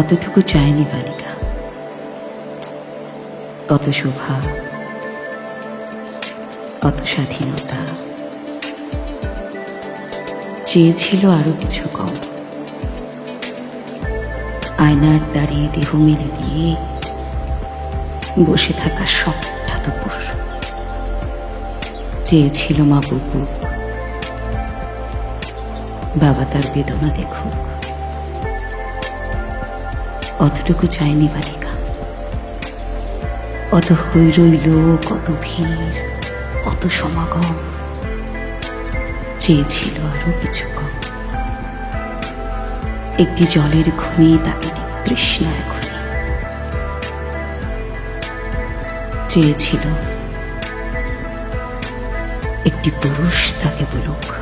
অতটুকু চায়নি বালিকা? অত শোভা? অত স্বাধীনতা? চেয়েছিল আরও কিছু কম। আয়নার দাঁড়িয়ে দেহ মেলে দিয়ে বসে থাকা সবটা দুপুর। চেয়েছিল মা বাবা তার বেদনা দেখুক। অতটুকু চায়নি বালিকা। অত হই রইল, কত ভিড় অত সমাগম। চেয়েছিল আরও কিছু কম একটি জলের খনি তাকে তৃষ্ণা এখনই চেয়েছিল একটি পুরুষ তাকে বলুক।